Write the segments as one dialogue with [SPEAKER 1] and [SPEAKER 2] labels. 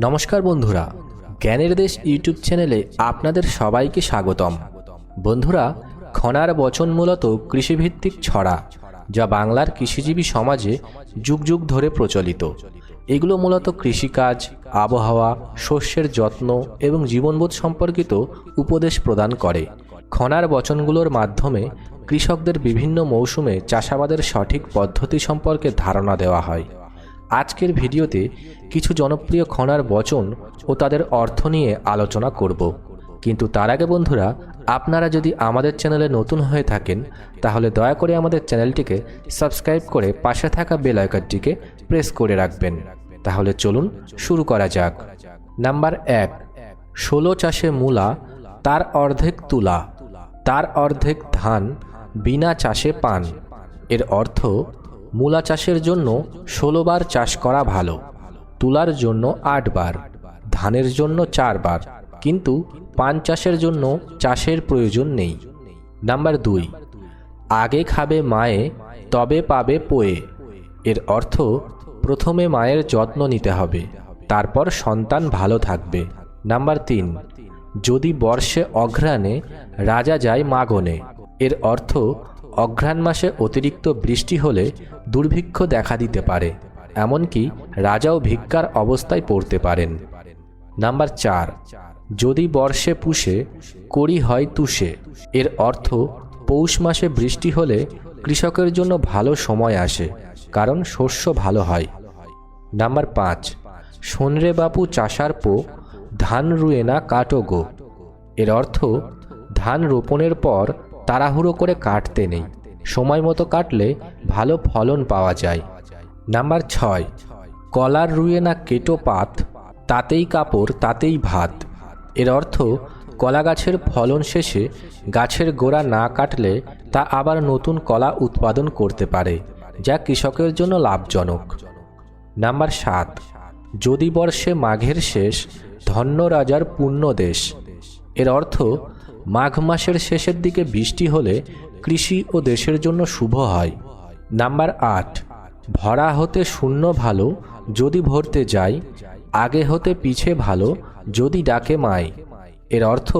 [SPEAKER 1] নমস্কার বন্ধুরা, জ্ঞানের দেশ ইউটিউব চ্যানেলে আপনাদের সবাইকে স্বাগতম। বন্ধুরা, খনার বচন মূলত কৃষিভিত্তিক ছড়া, যা বাংলার কৃষিজীবী সমাজে যুগ যুগ ধরে প্রচলিত। এগুলো মূলত কৃষিকাজ, আবহাওয়া, শস্যের যত্ন এবং জীবনবোধ সম্পর্কিত উপদেশ প্রদান করে। খনার বচনগুলোর মাধ্যমে কৃষকদের বিভিন্ন মৌসুমে চাষাবাদের সঠিক পদ্ধতি সম্পর্কে ধারণা দেওয়া হয়। আজকের ভিডিওতে কিছু জনপ্রিয় খনার বচন ও তাদের অর্থ নিয়ে আলোচনা করব। কিন্তু তার আগে বন্ধুরা, আপনারা যদি আমাদের চ্যানেলে নতুন হয়ে থাকেন, তাহলে দয়া করে আমাদের চ্যানেলটিকে সাবস্ক্রাইব করে পাশে থাকা বেল আইকনটিকে প্রেস করে রাখবেন। তাহলে চলুন শুরু করা যাক। নাম্বার এক, ষোলো চাষে মূলা, তার অর্ধেক তুলা, তার অর্ধেক ধান, বিনা চাষে পান। এর অর্থ মূলা চাষের জন্য ষোলোবার চাষ করা ভালো, তুলার জন্য আটবার ধানের জন্য চারবার কিন্তু পান চাষের জন্য চাষের প্রয়োজন নেই। নাম্বার দুই, আগে খাবে মায়ে, তবে পাবে পোয়ে। এর অর্থ প্রথমে মায়ের যত্ন নিতে হবে, তারপর সন্তান ভালো থাকবে। নাম্বার তিন, যদি বর্ষে অঘ্রাণে রাজা যায় মাগনে, এর অর্থ অঘ্রাণ মাসে অতিরিক্ত বৃষ্টি হলে দুর্ভিক্ষ দেখা দিতে পারে, এমনকি রাজাও ভিক্ষার অবস্থায় পড়তে পারেন। নাম্বার চার, যদি বর্ষে পুষে করি হয় তুষে। এর অর্থ, পৌষ মাসে বৃষ্টি হলে কৃষকের জন্য ভালো সময় আসে, কারণ শস্য ভালো হয়। নাম্বার পাঁচ, সনরে বাপু চাষার পো, ধান রুয়ে না কাটো গো। এর অর্থ, ধান রোপণের পর তাড়াহুড়ো করে কাটতে নেই। সময় মতো কাটলে ভালো ফলন পাওয়া যায়। নাম্বার ছয়, কলার রুয়ে না কেটো পাত, তাতেই কাপড়, তাতেই ভাত। এর অর্থ, কলা গাছের ফলন শেষে গাছের গোড়া না কাটলে তা আবার নতুন কলা উৎপাদন করতে পারে, যা কৃষকের জন্য লাভজনক। নাম্বার সাত, যদি বর্ষে মাঘের শেষ, ধন্য রাজার পুণ্য দেশ। এর অর্থ মাঘ মাসের শেষের দিকে বৃষ্টি হলে কৃষি ও দেশের জন্য শুভ হয়। নাম্বার আট, ভরা হতে শূন্য ভালো, যদি ভরতে যাই, আগে হতে পিছে ভালো, যদি ডাকে মাই। এর অর্থ,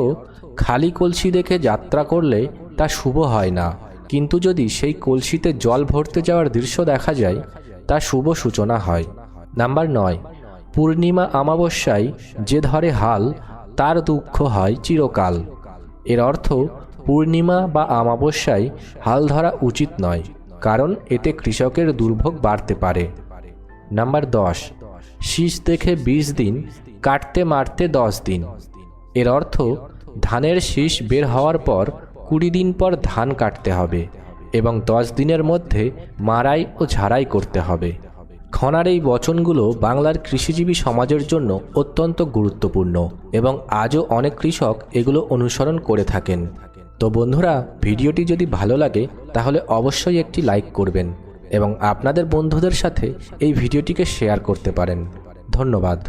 [SPEAKER 1] খালি কলসি দেখে যাত্রা করলে তা শুভ হয় না। কিন্তু যদি সেই কলসিতে জল ভরতে যাওয়ার দৃশ্য দেখা যায়, তা শুভ সূচনা হয়। নাম্বার নয়, পূর্ণিমা অমাবস্যায় যে ধরে হাল, তার দুঃখ হয় চিরকাল। এর অর্থ পূর্ণিমা বা আমাবস্যায় হাল ধরা উচিত নয়, কারণ এতে কৃষকের দুর্ভোগ বাড়তে পারে। নাম্বার দশ, শীষ দেখে বিশ দিন, কাটতে মারতে দশ দিন। এর অর্থ ধানের শীষ বের হওয়ার পর কুড়ি দিন পর ধান কাটতে হবে এবং দশ দিনের মধ্যে মারাই ও ঝাড়াই করতে হবে। খনার এই বচনগুলো বাংলার কৃষিজীবী সমাজের জন্য অত্যন্ত গুরুত্বপূর্ণ এবং আজও অনেক কৃষক এগুলো অনুসরণ করে থাকেন। তো বন্ধুরা, ভিডিওটি যদি ভালো লাগে, তাহলে অবশ্যই একটি লাইক করবেন এবং আপনাদের বন্ধুদের সাথে এই ভিডিওটিকে শেয়ার করতে পারেন। ধন্যবাদ।